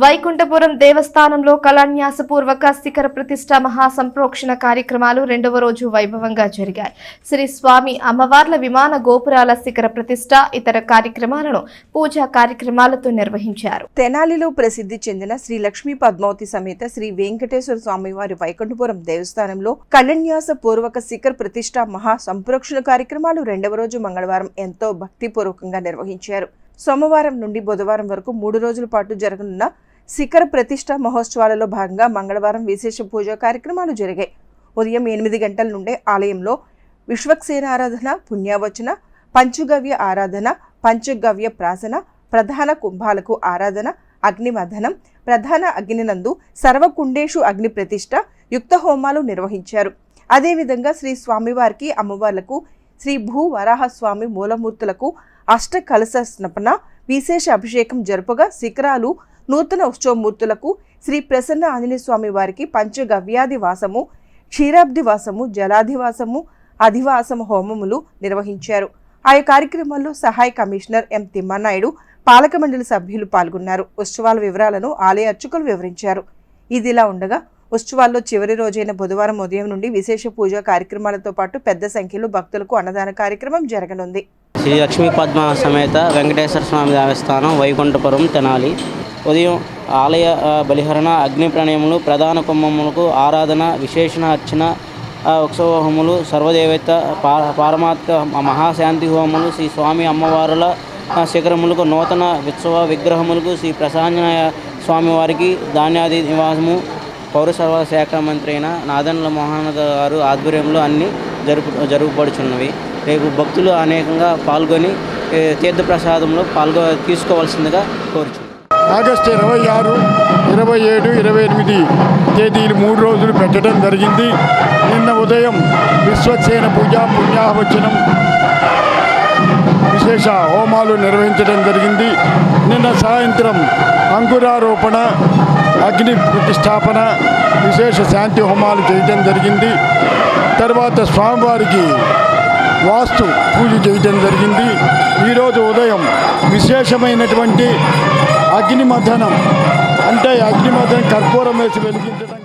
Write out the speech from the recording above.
వైకుంఠపురం దేవస్థానంలో కళాన్యాసపూర్వక శిఖర ప్రతిష్ట మహాసంప్రోక్షణ కార్యక్రమాలు రెండవ రోజు వైభవంగా జరిగాయి. శ్రీ స్వామి అమ్మవార్ల విమాన గోపురాల శిఖర ప్రతిష్ట ఇతర కార్యక్రమాలను పూజా కార్యక్రమాలతో నిర్వహించారు. తెనాలిలో ప్రసిద్ధి చెందిన శ్రీ లక్ష్మీ పద్మావతి సమేత శ్రీ వెంకటేశ్వర స్వామి వారి వైకుంఠపురం దేవస్థానంలో కళ్యాణ్యాస పూర్వక శిఖర ప్రతిష్ట మహా సంప్రోక్షణ కార్యక్రమాలు రెండవ రోజు మంగళవారం ఎంతో భక్తిపూర్వకంగా నిర్వహించారు. సోమవారం నుండి బుధవారం వరకు మూడు రోజుల పాటు జరగనున్న శిఖర ప్రతిష్ట మహోత్సవాలలో భాగంగా మంగళవారం విశేష పూజా కార్యక్రమాలు జరిగాయి. ఉదయం ఎనిమిది గంటల నుండే ఆలయంలో విశ్వక్సేన ఆరాధన పుణ్యావచన పంచుగవ్య ఆరాధన పంచగవ్య ప్రాసన ప్రధాన కుంభాలకు ఆరాధన అగ్నిమథనం ప్రధాన అగ్నినందు సర్వకుండేషు అగ్ని ప్రతిష్ట యుక్త హోమాలు నిర్వహించారు. అదేవిధంగా శ్రీ స్వామివారికి అమ్మవార్లకు శ్రీ భూ వరాహస్వామి మూలమూర్తులకు అష్ట కలశ స్నపన విశేష అభిషేకం జరుపగా శిఖరాలు నూతన ఉత్సవమూర్తులకు శ్రీ ప్రసన్న ఆంజనేయస్వామి వారికి పంచగవ్యాది వాసము క్షీరాబ్ది వాసము జలాధివాసము అధివాసము హోమములు నిర్వహించారు. ఆయా కార్యక్రమాల్లో సహాయ కమిషనర్ ఎం తిమ్మనాయుడు పాలక మండలి సభ్యులు పాల్గొన్నారు. ఉత్సవాల వివరాలను ఆలయ అర్చకులు వివరించారు. ఇదిలా ఉండగా ఉత్సవాల్లో చివరి రోజైన బుధవారం ఉదయం నుండి విశేష పూజా కార్యక్రమాలతో పాటు పెద్ద సంఖ్యలో భక్తులకు అన్నదాన కార్యక్రమం జరగనుంది. శ్రీ లక్ష్మీ పద్మ సమేత వెంకటేశ్వర స్వామి దేవస్థానం వైకుంఠపురం తెనాలి. ఉదయం ఆలయ బలిహరణ అగ్ని ప్రణయములు ప్రధాన కుంభములకు ఆరాధన విశేషణ అర్చన ఆ, ఉత్సవ హోములు సర్వదేవత పారమాత్మ మహాశాంతి హోములు శ్రీ స్వామి అమ్మవారుల శిఖరములకు నూతన ఉత్సవ విగ్రహములకు శ్రీ ప్రసాంజనేయ స్వామివారికి ధాన్యాది నివాసము పౌర సరఫరా శాఖ మంత్రి అయిన నాదన్ల మోహన్ గారు ఆధ్వర్యంలో అన్ని జరుపు జరుగుపడుచున్నవి. రేపు భక్తులు అనేకంగా పాల్గొని తీర్థప్రసాదంలో పాల్గొ తీసుకోవాల్సిందిగా కోరుచు ఆగస్టు ఇరవై ఆరు ఇరవై ఏడు ఇరవై ఎనిమిది తేదీలు మూడు రోజులు పెట్టడం జరిగింది. నిన్న ఉదయం విశ్వసేన పూజ పుణ్యాహవచనం విశేష హోమాలు నిర్వహించడం జరిగింది. నిన్న సాయంత్రం అంకురారోపణ అగ్ని ప్రతిష్టాపన విశేష శాంతి హోమాలు చేయడం జరిగింది. తర్వాత స్వామివారికి వాస్తు పూజ చేయడం జరిగింది. ఈరోజు ఉదయం విశేషమైనటువంటి అగ్ని మధ్యాహ్నం అంటే అగ్ని మధ్యాహ్నం కర్పూరం వేసి వెలిగించడం